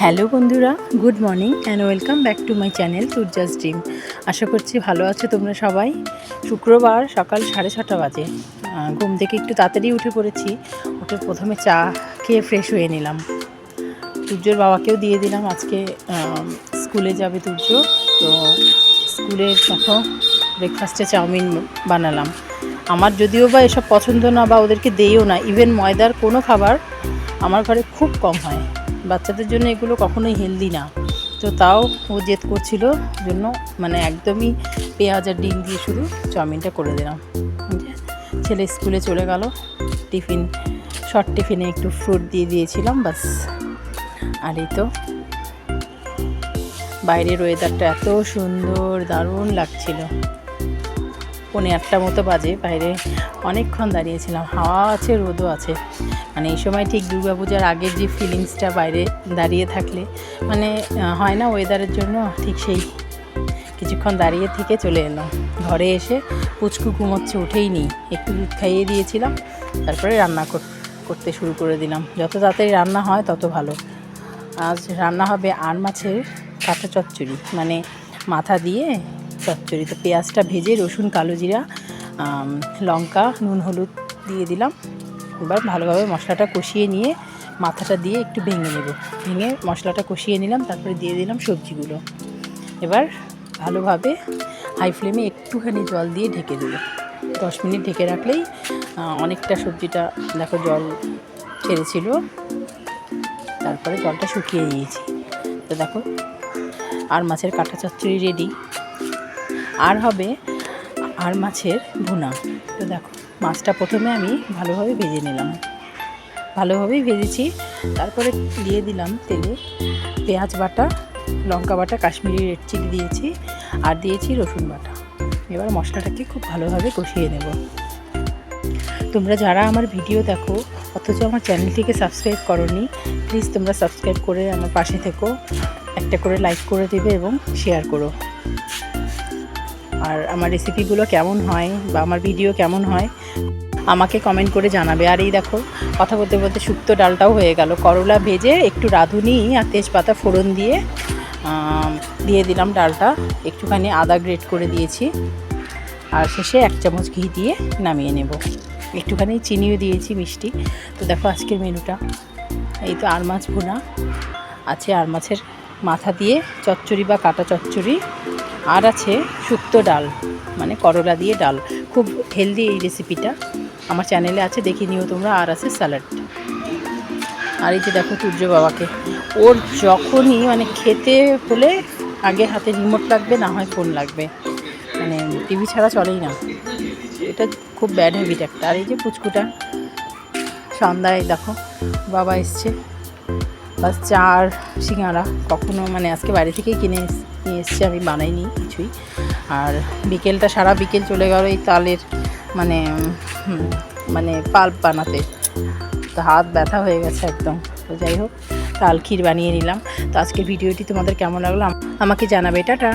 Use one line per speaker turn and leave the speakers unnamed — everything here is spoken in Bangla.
হ্যালো বন্ধুরা, good morning and welcome back to my channel Turjas dream আশা করছি ভালো আছো তোমরা সবাই। শুক্রবার সকাল সাড়ে ছটা বাজে। ঘুম থেকে একটু তাড়াতাড়ি উঠে পড়েছি। উঠে প্রথমে চা খেয়ে ফ্রেশ হয়ে নিলাম। সূর্যর বাবাকেও দিয়ে দিলাম। আজকে স্কুলে যাবে সূর্য। তো স্কুলে দেখো ব্রেকফাস্টে চাউমিন বানালাম। আমার যদিও বা এসব পছন্দ না বা ওদেরকে দেইও না ইভেন ময়দার কোনো খাবার আমার ঘরে খুব কম হয়। বাচ্চাদের জন্য এগুলো কখনোই হেলদি না। তো তাও ও জেদ করছিল জন্য মানে একদমই পেঁয়াজ আর ডিম দিয়ে শুধু চাউমিনটা করে দিলাম। ছেলে স্কুলে চলে গেল, টিফিন শর্ট টিফিনে একটু ফ্রুট দিয়ে দিয়েছিলাম বাস আর এই তো বাইরের ওয়েদারটা এত সুন্দর, দারুণ লাগছিল। পৌনে আটটা মতো বাজে, বাইরে অনেকক্ষণ দাঁড়িয়েছিলাম, হাওয়া আছে, রোদও আছে। মানে এই সময় ঠিক দুর্গাপূজার আগের যে ফিলিংসটা বাইরে দাঁড়িয়ে থাকলে মানে হয় না ওয়েদারের জন্য, ঠিক সেই কিছুক্ষণ দাঁড়িয়ে থেকে চলে এলাম। ঘরে এসে পুচকু ঘুমোচ্ছে, উঠেই নি একটু দুধ খাইয়ে দিয়েছিলাম, তারপরে রান্না কর- করতে শুরু করে দিলাম। যত তাড়াতাড়ি রান্না হয়, তত ভালো। আজ রান্না হবে আর মাছের কাঁচা চচ্চড়ি। মানে মাথা দিয়ে চচ্চড়ি। তো পেঁয়াজটা ভেজে, রসুন, কালো জিরা লঙ্কা, নুন, হলুদ দিয়ে দিলাম। এবার ভালোভাবে মশলাটা কষিয়ে নিয়ে মাথাটা দিয়ে একটু ভেঙে নেব। ভেঙে মশলাটা কষিয়ে নিলাম, তারপরে দিয়ে দিলাম সবজিগুলো। এবার ভালোভাবে হাই ফ্লেমে একটুখানি জল দিয়ে ঢেকে দেবো। দশ মিনিট ঢেকে রাখলেই অনেকটা সবজিটা দেখো জল ছেড়েছিল। তারপরে জলটা শুকিয়ে নিয়েছি। তো দেখো, আর মাছের কাঁটা চচ্চড়ি রেডি আর হবে আর মাছের ভুনা। তো দেখো, মাছটা প্রথমে আমি ভালোভাবে ভেজে নিলাম। ভালোভাবেই ভেজেছি। তারপরে দিয়ে দিলাম তেলে পেঁয়াজ বাটা, লঙ্কা বাটা, কাশ্মীরি রেড চিলি দিয়েছি আর দিয়েছি রসুন বাটা। এবার মশলাটাকে খুব ভালোভাবে কষিয়ে নেব। তোমরা যারা আমার ভিডিও দেখো, অথচ আমার চ্যানেলটিকে সাবস্ক্রাইব করনি, প্লিজ তোমরা সাবস্ক্রাইব করে আমার পাশে থেকো। একটা করে লাইক করে দেবে এবং শেয়ার করো। আর আমার রেসিপিগুলো কেমন হয় বা আমার ভিডিও কেমন হয়, আমাকে কমেন্ট করে জানাবে। আর এই দেখো, কথা বলতে বলতে শুক্তো ডালটাও হয়ে গেল। করলা ভেজে একটু রাঁধুনি আর তেজপাতা ফোড়ন দিয়ে দিয়ে দিলাম ডালটা। একটুখানি আদা গ্রেট করে দিয়েছি। আর শেষে এক চামচ ঘি দিয়ে নামিয়ে নেব। একটুখানি চিনিও দিয়েছি মিষ্টি। তো দেখো আজকের মেনুটা। এই তো আর মাছ ভুনা, আছে আর মাছের মাথা দিয়ে চচ্চড়ি বা কাটা চচ্চড়ি। আর আছে শুক্তো ডাল মানে করলা দিয়ে ডাল। খুব হেলদি এই রেসিপিটা আমার চ্যানেলে আছে, দেখে নিও তোমরা। আর আছে স্যালাড আর এই যে দেখো সূর্য বাবাকে। ওর যখনই মানে খেতে হলে আগে হাতে রিমোট লাগবে, না হয় ফোন লাগবে। মানে টিভি ছাড়া চলেই না। এটা খুব ব্যাড হ্যাবিট একটা। আর এই যে পুচকুটা, সন্ধ্যায় দেখো, বাবা এসছে। বাস চার শিঙাড়া কখনো মানে আজকে বাড়ি থেকেই কিনে নিয়ে এসছি, আমি বানাইনি কিছুই। আর বিকেলটা, সারা বিকেল চলে গেল এই তালের মানে মানে পাল্প বানাতে। তো হাত ব্যথা হয়ে গেছে একদম। তো যাই হোক, তাল ক্ষীর বানিয়ে নিলাম। তো আজকের ভিডিওটি তোমাদের কেমন লাগল? আমাকে জানাবে। টাটা।